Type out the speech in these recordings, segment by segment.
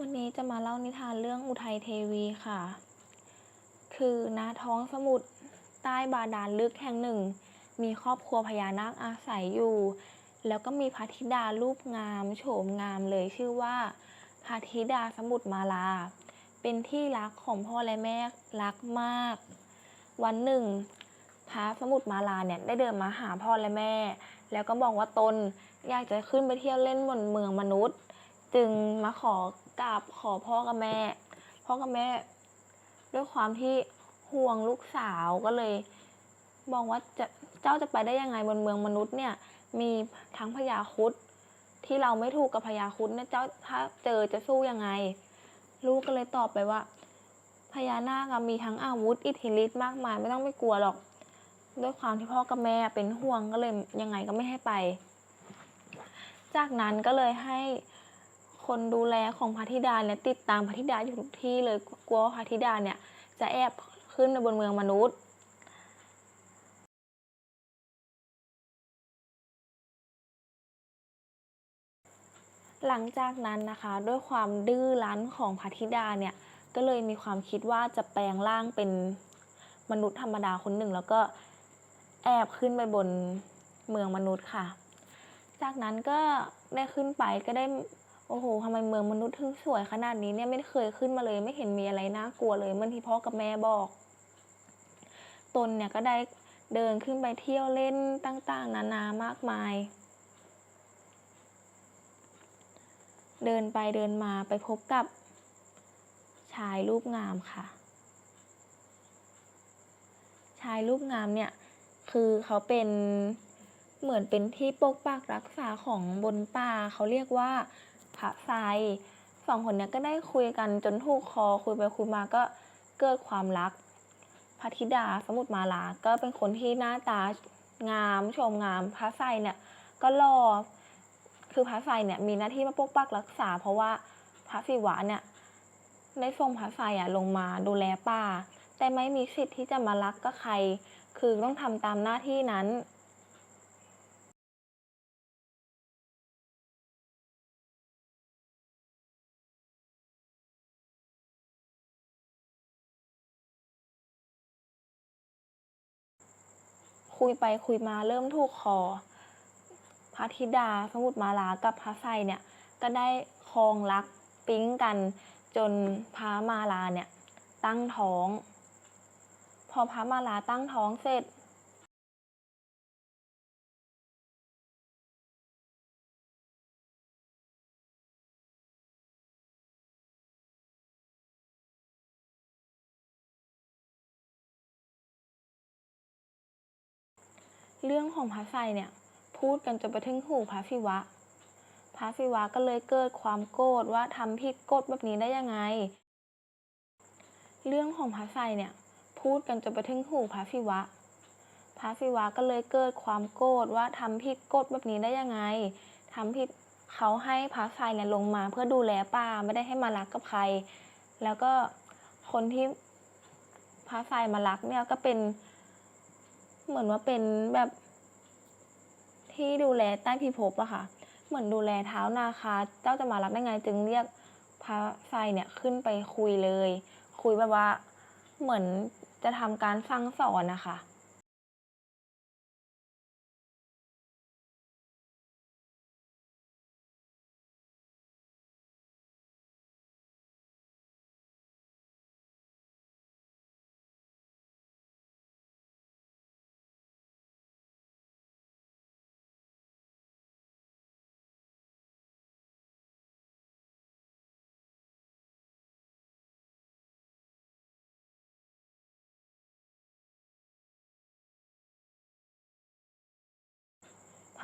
วันนี้จะมาเล่านิทานเรื่องอุทัยเทวีค่ะ คือณท้องสมุทรใต้บาดาลลึกแห่งหนึ่ง มีครอบครัวพญานาคอาศัยอยู่ แล้วก็มีพระธิดารูปงามโฉมงามเลยชื่อว่าพระธิดาสมุทรมาลา เป็นที่รักของพ่อและแม่รักมาก วันหนึ่ง พระสมุทรมาลาเนี่ยได้เดินมาหาพ่อและแม่ แล้วก็บอกว่าตนอยากจะขึ้นไปเที่ยวเล่นบนเมืองมนุษย์ จึงมาขอ กราบขอพ่อกับแม่ พ่อกับแม่ ด้วยความที่ห่วงลูกสาวก็เลยบอกว่าจะเจ้าจะไปได้ยังไงบนเมืองมนุษย์เนี่ย มีทั้งพญาคุดที่เราไม่ถูกกับพญาคุดเนี่ยเจ้าถ้าเจอจะสู้ยังไง ลูกก็เลยตอบไปว่าพญานาคมีทั้งอาวุธอิทธิฤทธิ์มากมายไม่ต้องไปกลัวหรอก ด้วยความที่พ่อกับแม่เป็นห่วงก็เลยยังไงก็ไม่ให้ไป จากนั้นก็เลยให้ คนดูแลของพระธิดาเนี่ยติดตามพระธิดาอยู่ทุกที่เลยกลัวว่าพระธิดาเนี่ยจะแอบขึ้นไปบนเมืองมนุษย์หลังจากนั้นนะคะด้วยความดื้อรั้นของพระธิดาเนี่ยก็เลยมีความคิดว่าจะแปลงร่างเป็นมนุษย์ธรรมดาคนหนึ่ง แล้วก็แอบขึ้นไปบนเมืองมนุษย์ค่ะ จากนั้นก็ได้ขึ้นไปก็ได้ โอ้โหทำไมเมืองมนุษย์ถึงสวยขนาดนี้เนี่ยไม่เคยขึ้นมาเลย ไม่เห็นมีอะไรน่ากลัวเลยเหมื่อนที่พ่อกับแม่บอก ตนเนี่ยก็ได้เดินขึ้นไปเที่ยวเล่นต่างๆ นานามากมาย เดินไปเดินมาไปพบกับ ชายรูปงามค่ะ ชายรูปงามเนี่ยคือเขาเป็นเหมือนเป็นที่ปกปักรักษาของบนป่าเขาเรียกว่า พระไทรสองคนเนี้ยก็ได้คุยกันจนถูกคอคุยไปคุยมาก็เกิดความรักพระธิดาสมุทรมาลา ก็เป็นคนที่หน้าตางามชมงามพระไทรเนี่ยก็หล่อคือพระไทรเนี่ยมีหน้าที่มาปกปักรักษา เพราะว่าพระศิวะเนี่ยได้ส่งพระไทรอะลงมาดูแลป่า แต่ไม่มีสิทธิ์ที่จะมารักกับใคร คือต้องทำตามหน้าที่นั้น คุยไปคุยมาเริ่มถูกคอพระธิดาสมุทรมาลากับพระไซเนี่ยก็ได้คลองรักปิ๊งกัน จนพระมาลาเนี่ยตั้งท้อง พอพระมาลาตั้งท้องเสร็จ เรื่องของพระไทรเนี่ยพูดกันจนไปถึงหูพระศิวะ พระศิวะก็เลยเกิดความโกรธว่าทำผิดกฎแบบนี้ได้ยังไง เรื่องของพระไทรเนี่ยพูดกันจนไปถึงหูพระศิวะ พระศิวะก็เลยเกิดความโกรธว่าทำผิดกฎแบบนี้ได้ยังไงทำผิดเขาให้พระไทรเนี่ยลงมาเพื่อดูแลป่าไม่ได้ให้มารักกับใคร แล้วก็คนที่พระไทรมารักเนี่ยก็เป็น เหมือนว่าเป็นแบบที่ดูแลใต้พิภพอะค่ะ เหมือนดูแลเท้านาคา เจ้าจะมารับได้ไงจึงเรียกพระไฟเนี่ยขึ้นไปคุยเลย คุยแบบว่าเหมือนจะทำการสั่งสอนนะคะ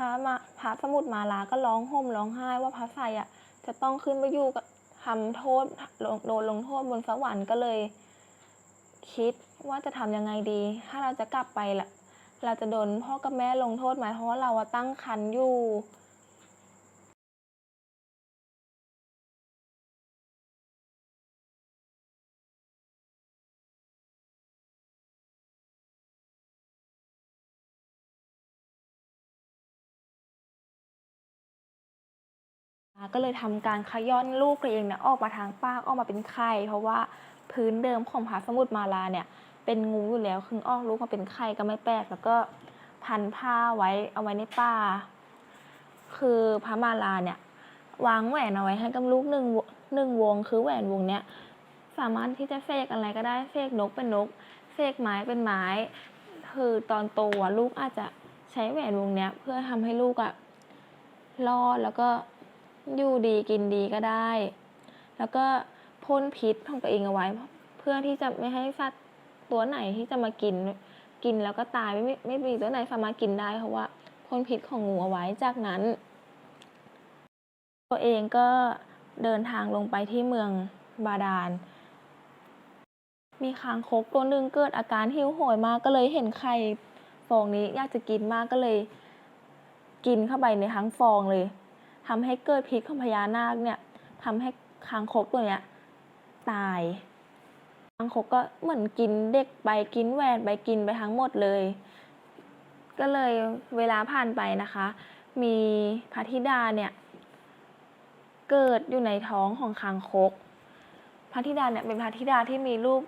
ระมาพระสมุทรมาลาก็ร้องห่มร้องไห้ว่าพระไทรอะ จะต้องขึ้นไปอยู่กับทำโทษโดนลงโทษบนสวรรค์ก็เลย คิดว่าจะทำยังไงดี ถ้าเราจะกลับไปล่ะ เราจะโดนพ่อกับแม่ลงโทษไหมเพราะว่าเราตั้งคันอยู่ ก็เลยทำการขย้อนลูกตัวเองเนี่ยออกมาทางปากออกมาเป็นไข่เพราะว่าพื้นเดิมของพระสมุทรมาลาเนี่ยเป็นงูอยู่แล้วคือออกลูกมาเป็นไข่ก็ไม่แปลกแล้วก็พันผ้าไว้เอาไว้ในป่า คือพระมาลาเนี่ยวางแหวนเอาไว้ให้กับลูกหนึ่งหนึ่งวงคือแหวนวงเนี้ยสามารถที่จะเสกอะไรก็ได้เสกนกเป็นนกเสกไม้เป็นไม้ คือตอนโตลูกอาจจะใช้แหวนวงเนี้ยเพื่อทำให้ลูกอะรอดแล้วก็ อยู่ดีกินดีก็ได้ แล้วก็พ่นพิษของตัวเองเอาไว้ เพื่อที่จะไม่ให้สัตว์ตัวไหนที่จะมากิน กินแล้วก็ตายไม่ไม่ม่มีตัวไหนสามารถกินได้เพราะว่าพ่นพิษของงูเอาไว้จากนั้น ตัวเองก็เดินทางลงไปที่เมืองบาดาล มีคางคกตัวหนึ่งเกิดอาการหิวโหยมากก็เลยเห็นไข่ฟองนี้อยากจะกินมากก็เลย กินเข้าไปในทั้งฟองเลย ทำให้เกิดพิษของพญานาคเนี่ยทำให้คางคกตัวเนี้ยตายคางคกก็เหมือนกินเด็กไปกินแหวนไปกินไปทั้งหมดเลย ก็เลยเวลาผ่านไปนะคะ มีพระธิดาเนี่ยเกิดอยู่ในท้องของคางคกพระธิดาเนี่ยเป็นพระธิดาที่มีรูป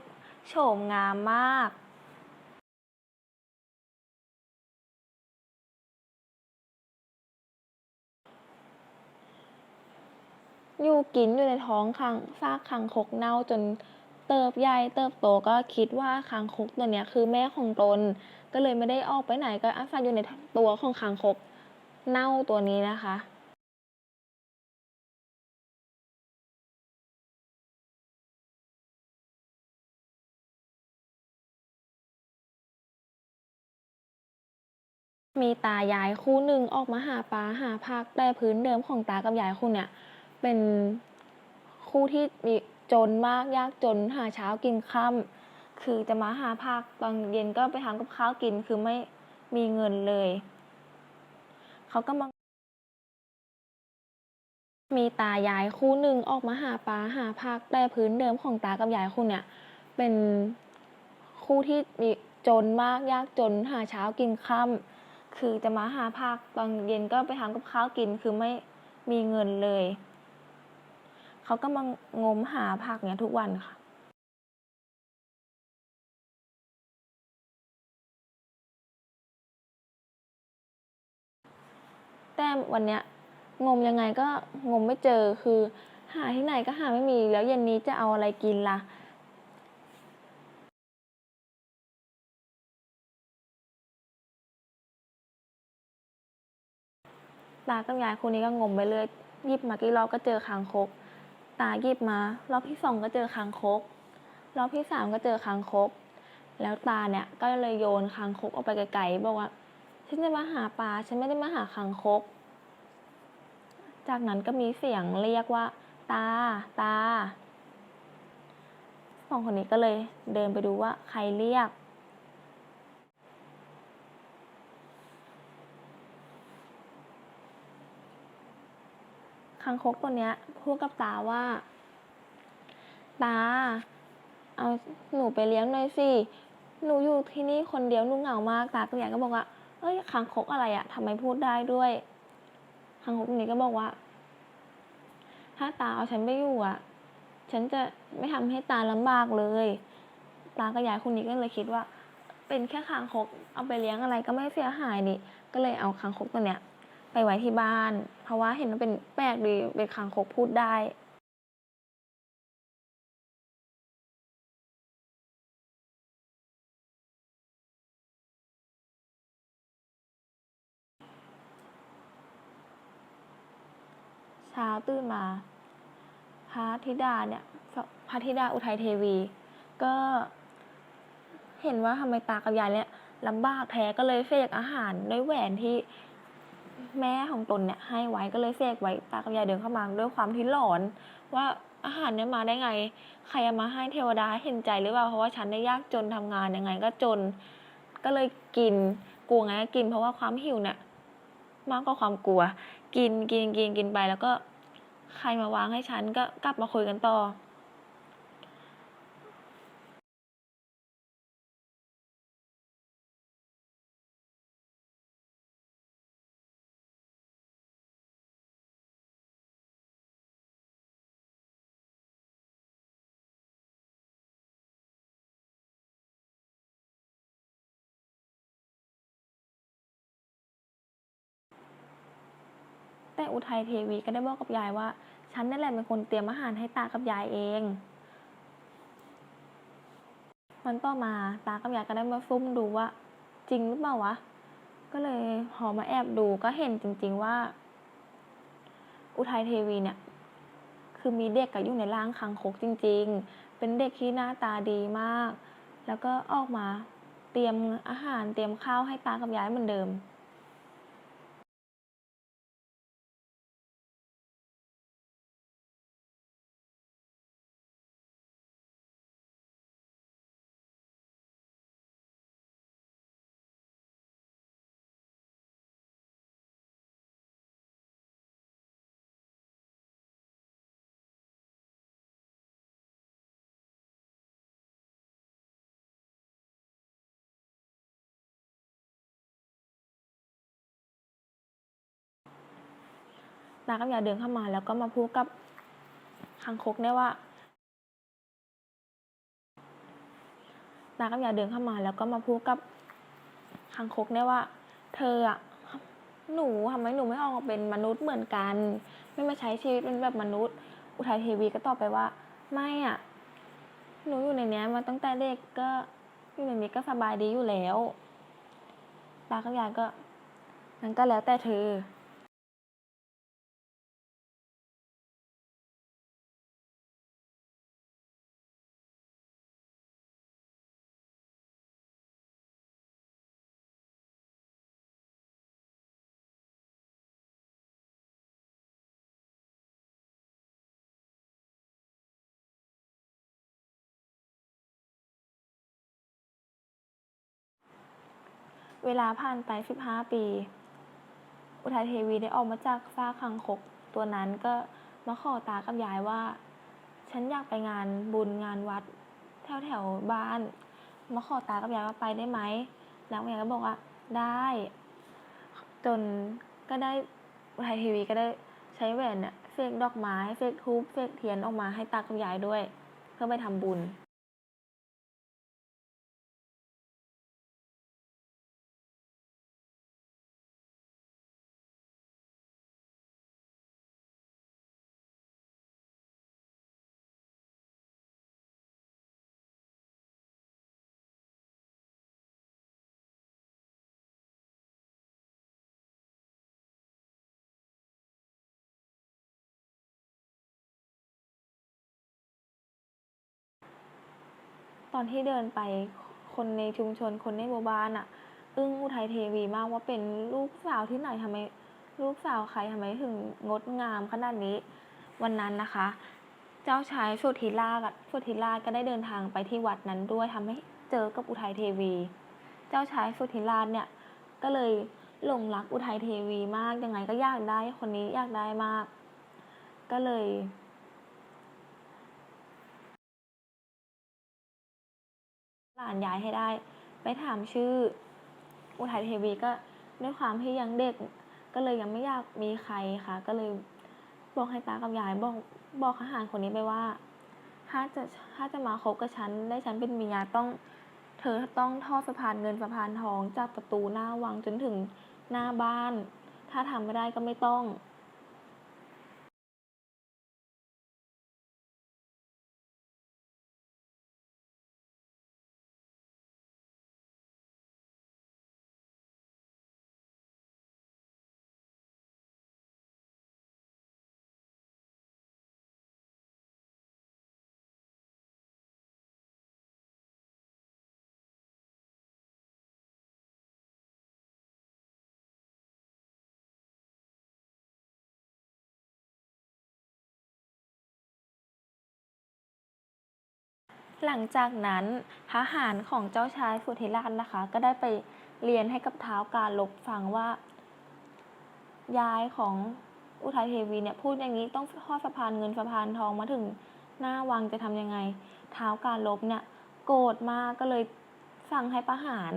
โฉมงามมาก อยู่กินอยู่ในท้องคางซากคางคกเน่าจนเติบใหญ่เติบโตก็คิดว่าคางคกตัวเนี้ยคือแม่ของตน ก็เลยไม่ได้ออกไปไหนก็อาศัยอยู่ในตัวของคางคกเน่าตัวนี้นะคะมีตายายคู่หนึ่งออกมาหาปลาหาผักแต่พื้นเดิมของตากับยายคู่เนี่ย เป็นคู่ที่มีจนมากยากจนหาเช้ากินค่ำคือจะมาหาผักตอนเย็นก็ไปทำกับข้าวกินคือไม่มีเงินเลย เขาก็มามีตายายคู่หนึ่งออกมาหาปลาหาผักแต่พื้นเดิมของตากับยายคู่เนี่ย เป็นคู่ที่มีจนมากยากจนหาเช้ากินค่ำคือจะมาหาผักตอนเย็นก็ไปทำกับข้าวกินคือไม่มีเงินเลย เขาก็มางมหาผักเนี่ยทุกวันค่ะแต่วันเนี้ยงมยังไงก็งมไม่เจอคือ หาที่ไหนก็หาไม่มี แล้วเย็นนี้จะเอาอะไรกินล่ะ ตากับยายคู่นี้ก็งมไปเรื่อยยิบมากี่รอบก็เจอคางคก ตาหยิบมารอบที่สองก็เจอคางคก รอบที่สามก็เจอคางคก แล้วตาเนี่ยก็เลยโยนคางคกออกไปไกลๆบอกว่าฉันจะมาหาปลาฉันไม่ได้มาหาคางคก จากนั้นก็มีเสียงเรียกว่า ตา ตาสองคนนี้ก็เลยเดินไปดูว่าใครเรียก คางคกตัวเนี้ยพูดกับตาว่า ตา เอาหนูไปเลี้ยงหน่อยสิ หนูอยู่ที่นี่คนเดียวหนูเหงามากตากับยายก็บอกว่าเอ้ยคางคกอะไรอะทำไมพูดได้ด้วยคางคกตัวนี้ก็บอกว่า ถ้าตาเอาฉันไปอยู่อะฉันจะไม่ทำให้ตาลำบากเลย ตากับยายคนนี้ก็เลยคิดว่า เป็นแค่คางคกเอาไปเลี้ยงอะไรก็ไม่เสียหายนี่ก็เลยเอาคางคกตัวเนี้ย ไปไว้ที่บ้าน เพราะว่าเห็นว่าเป็นแปลกดีเป็นคางคกพูดได้เช้าตื่นมาพระธิดาเนี่ยพระธิดาอุทัยเทวี ก็เห็นว่าทำไมตากับยายเนี่ยลำบากแท้ก็เลยเสกอาหารด้วยแหวนที่ แม่ของตนเนี่ยให้ไว้ก็เลยเสกไว้ตากับยายเดินเข้ามาด้วยความที่หลอน ว่าอาหารเนี่ยมาได้ไง ใครเอามาให้เทวดาเห็นใจหรือเปล่าเพราะว่าฉันได้ยากจนทำงานยังไงก็จน ก็เลยกินกลัวไงก็กิน เพราะว่าความหิวเนี่ยมากกว่าความกลัว กินกินกินกินไปแล้วก็ ใครมาวางให้ฉันก็กลับมาคุยกันต่อ อุทัยเทวีก็ได้บอกกับยายว่า ฉันนั่นแหละเป็นคนเตรียมอาหารให้ตากับยายเองมันต่อมาตากับยายก็ได้มาซุ่มดูว่า จริงหรือเปล่าวะ ก็เลยพอมาแอบดูก็เห็นจริง ๆว่า อุทัยเทวีเนี่ย คือมีเด็กกับอยู่ในร่างคังคกจริง ๆ เป็นเด็กที่หน้าตาดีมาก แล้วก็ออกมาเตรียมอาหารเตรียมข้าวให้ตากับยายเหมือนเดิม ตากับยายเดินเข้ามา แล้วก็มาพูดกับคังคกเนี่ยว่า ตากับยายเดินเข้ามา แล้วก็มาพูดกับคังคกเนี่ยว่า เธออะหนูทำไมหนูไม่ออกมาเป็นมนุษย์เหมือนกัน ไม่มาใช้ชีวิตเป็นแบบมนุษย์ อุทัยเทวีก็ตอบไปว่า ไม่อะหนูอยู่ในเนี้ยมาตั้งแต่เด็กก็อยู่ในนี้ก็สบายดีอยู่แล้วตากับยายก็งั้นก็แล้วแต่เธอ เวลาผ่านไป 15 ปี อุทัยเทวีได้ออกมาจากซากคังคกตัวนั้นก็มาขอตากับยายว่า ฉันอยากไปงานบุญงานวัด แถวแถวบ้าน มาขอตากับยายว่าไปได้ไหมแล้วยายก็บอกว่าได้ จนก็ได้อุทัยเทวีก็ได้ใช้แหวนเนี่ยเฟกดอกไม้เฟกทูบเฟกเทียนออกมาให้ตากับยายด้วย เพื่อไปทำบุญ ตอนที่เดินไปคนในชุมชนคนในหมู่บ้านอะอึ้งอุทัยเทวีมากว่าเป็นลูกสาวที่ไหนทำไมลูกสาวใครทำไมถึงงดงามขนาดนี้ วันนั้นนะคะ เจ้าชายสุธิราชสุธิราชก็ได้เดินทางไปที่วัดนั้นด้วยทำให้เจอกับอุทัยเทวี เจ้าชายสุธิราชเนี่ยก็เลยหลงรักอุทัยเทวีมากยังไงก็อยากได้คนนี้อยากได้มาก ก็เลย หลานย้ายให้ได้ ไปถามชื่อ อุทัยเทวีก็ด้วยความที่ยังเด็กก็เลยยังไม่อยากมีใครค่ะ ก็เลยบอกให้ตากับยายบอกบอกทหารคนนี้ไปว่า ถ้าจะถ้าจะมาคบกับฉันได้ฉันเป็นเมียต้อง เธอต้องทอดสะพานเงินสะพานทองจากประตูหน้าวังจนถึงหน้าบ้าน ถ้าทำไม่ได้ก็ไม่ต้อง หลังจากนั้นทหารของเจ้าชายสุธิราชนะคะ ก็ได้ไปเรียนให้กับเท้าวการลบฟังว่า ยายของอุทัยเทวีเนี่ยพูดอย่างนี้ต้องทอดสะพานเงินสะพานทองมาถึงหน้าวังจะทำยังไงเท้าวการลบเนี่ยโกรธมากก็เลยสั่งให้ประหาร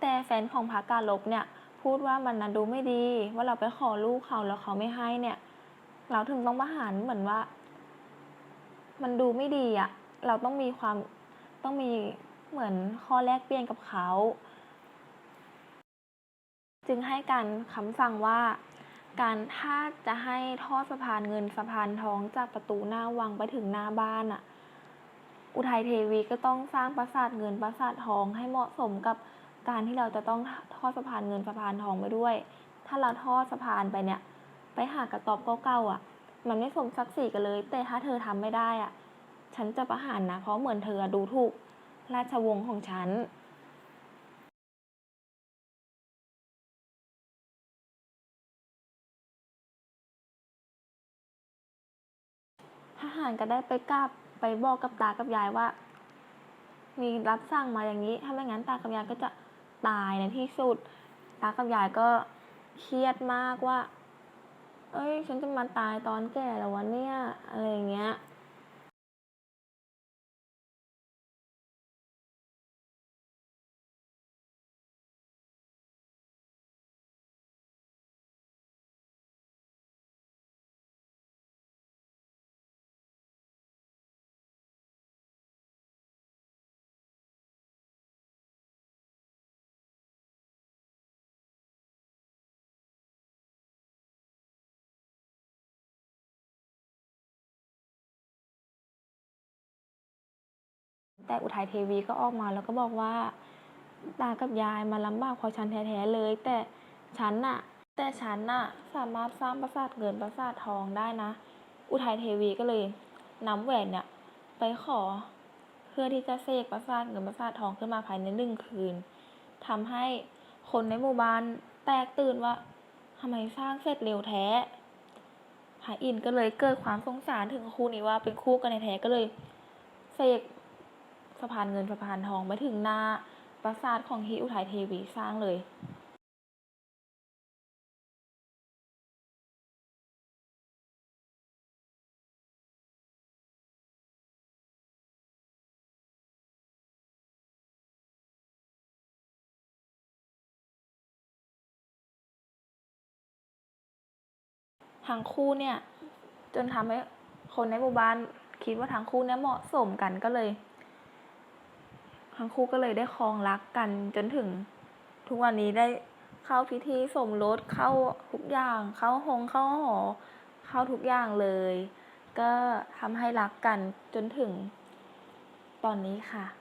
แต่แฟนของพระการลบเนี่ยพูดว่ามันนะดูไม่ดี ว่าเราไปขอลูกเขาแล้วเขาไม่ให้เนี่ย เราถึงต้องประหารเหมือนว่า มันดูไม่ดีอะ เราต้องมีความต้องมีเหมือนข้อแลกเปลี่ยนกับเขา จึงให้การคำสั่งว่า การถ้าจะให้ทอดสะพานเงินสะพานทองจากประตูหน้าวังไปถึงหน้าบ้านอะอุทัยเทวีก็ต้องสร้างปราสาทเงินปราสาททองให้เหมาะสมกับการที่เราจะต้องทอดสะพานเงินสะพานทองไปด้วย ถ้าเราทอดสะพานไปเนี่ย ไปหากระตอบเก่าๆอะ มันไม่สมศักดิ์ศรีกันเลย แต่ถ้าเธอทำไม่ได้อะ ฉันจะประหารนะ เพราะเหมือนเธอดูถูกราชวงศ์ของฉันทหารก็ได้ไปกราบไปบอกกับตากับยายว่า มีรับสั่งมาอย่างนี้ ถ้าไม่งั้นตากับยายก็จะตายในที่สุด ตากับยายก็เครียดมากว่า เอ้ย ฉันจะมาตายตอนแก่แล้ววะเนี่ย อะไรอย่างเงี้ย แต่อุทัยเทวีก็ออกมาแล้วก็บอกว่า ตากับยายมาลำบากเพราะฉันแท้ๆเลย แต่ฉันน่ะ แต่ฉันน่ะสามารถสร้างปราสาทเงินปราสาททองได้นะ อุทัยเทวีก็เลยนำแหวนเนี่ยไปขอ เพื่อที่จะเสกปราสาทเงินปราสาททองขึ้นมาภายในหนึ่งคืนทำให้คนในหมู่บ้านแตกตื่นว่าทำไมสร้างเสร็จเร็วแท้พระอินทร์ก็เลยเกิดความสงสารถึงคู่นี้ว่าเป็นคู่กันในแท้ก็เลยเสก สะพานเงินสะพานทองไปถึงหน้าปราสาทของที่อุทัยเทวีสร้างเลยทั้งคู่เนี่ย จนทำให้คนในหมู่บ้านคิดว่าทั้งคู่เนี่ยเหมาะสมกันก็เลย ทั้งคู่ก็เลยได้คลองรักกันจนถึงทุกวันนี้ได้เข้าพิธีสมรสเข้าทุกอย่าง เข้าหงเข้าหอ เข้าทุกอย่างเลย ก็ทำให้รักกันจนถึงตอนนี้ค่ะ